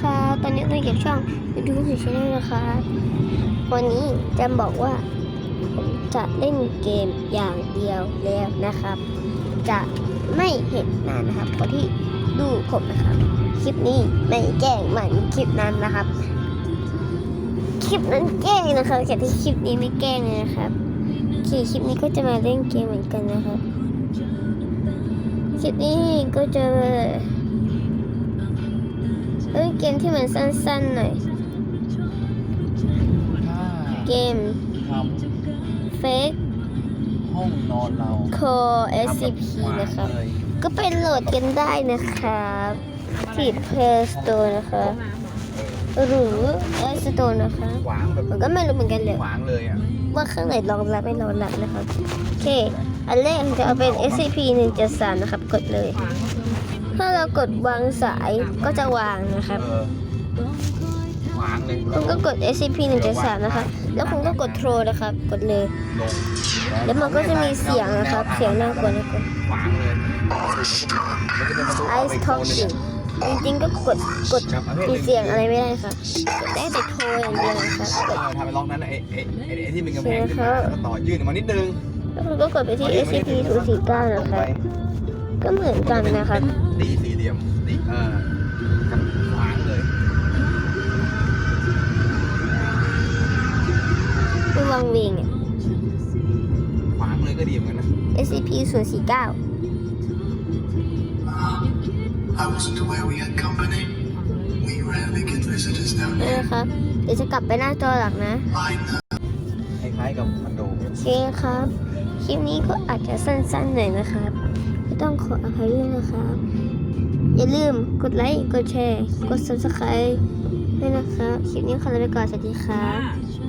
ครับ ตอนนี้เราอยู่กับช่องยูสีชแนลนะครับ วันนี้แจมบอกว่าผมจะเล่นเกมอย่างเดียวแล้วนะครับ จะไม่เห็นหนานนะครับคนที่ดูผมนะครับ คลิปนี้ไม่แกล้งเหมือนคลิปนั้นนะครับ คลิปนั้นแกล้งนะครับแต่ที่คลิปนี้ไม่แกล้งเลยนะครับโอเคคลิปนี้ก็จะมาเล่นเกมเหมือนกันนะครับ คลิปนี้ก็จะ มที่มันสั้นๆหน่อยถ้าเกมท Fake ำห้องนอนเรา Core ทำแบบ SCP ขวางนะครับเลยก็ไปโหลดกันได้นะครับที่ Play Store นะคะหรือ App Store นะคะขวางแบบผมก็ไม่รู้เหมือนกันเลยขวางเลยอะว่าข้างไหนรองรับไม่รองรับนะครับโอเค อันแรกจะเอาเป็น SCP 173นะครับ กดเลย ถ้าเรากดวางสายก็จะวางนะครับเออขวางเลยคุณก็กด SCP 173นะคะ แล้วคุณก็กดโทรนะครับ กดเลย ลงแล้วมันก็จะมีเสียงนะครับ เสียงน่ากลัวนะครับขวางเลยมันจะเป็นประตู Ice ไปโคนหนึ่ Talking งจริงๆก็กดกดครับประเภทหมีนึ่งเสียงอะไรไม่ได้ค่ะกดได้แต่โทรอย่างเดียวนะครับเอกดอทำไปล็อกนั้นน่ะไอ้ไอ้ไอ้ไอ้ที่มันกำแพงขึ้นมาแล้วก็ต่อยื่นออกมานิดนึงแล้วคุณก็กดไปที่ SCP 049นะครับ ก็เหมือนกันนะครับเป็นตีสี่เหลี่ยมตีเออกับขวางเลยไม่วางเวงอะขวางเลยก็ดีเหมือนกันนะ SCP 049 I wasn't aware we had company. We rarely get visitors down นี่ here. นะครับ เดี๋ยวจะกลับไปหน้าจอหลักนะ I know. คล้ายๆกับคอนโด โอเคครับ คลิปนี้ก็อาจจะสั้นๆหน่อยนะครับก็ ต้องขออภัยด้วยนะครับ อย่าลืมกดไลค์ กดแชร์ กด subscribe ด้วยนะครับ คลิปนี้ขอลาไปก่อน สวัสดีครับ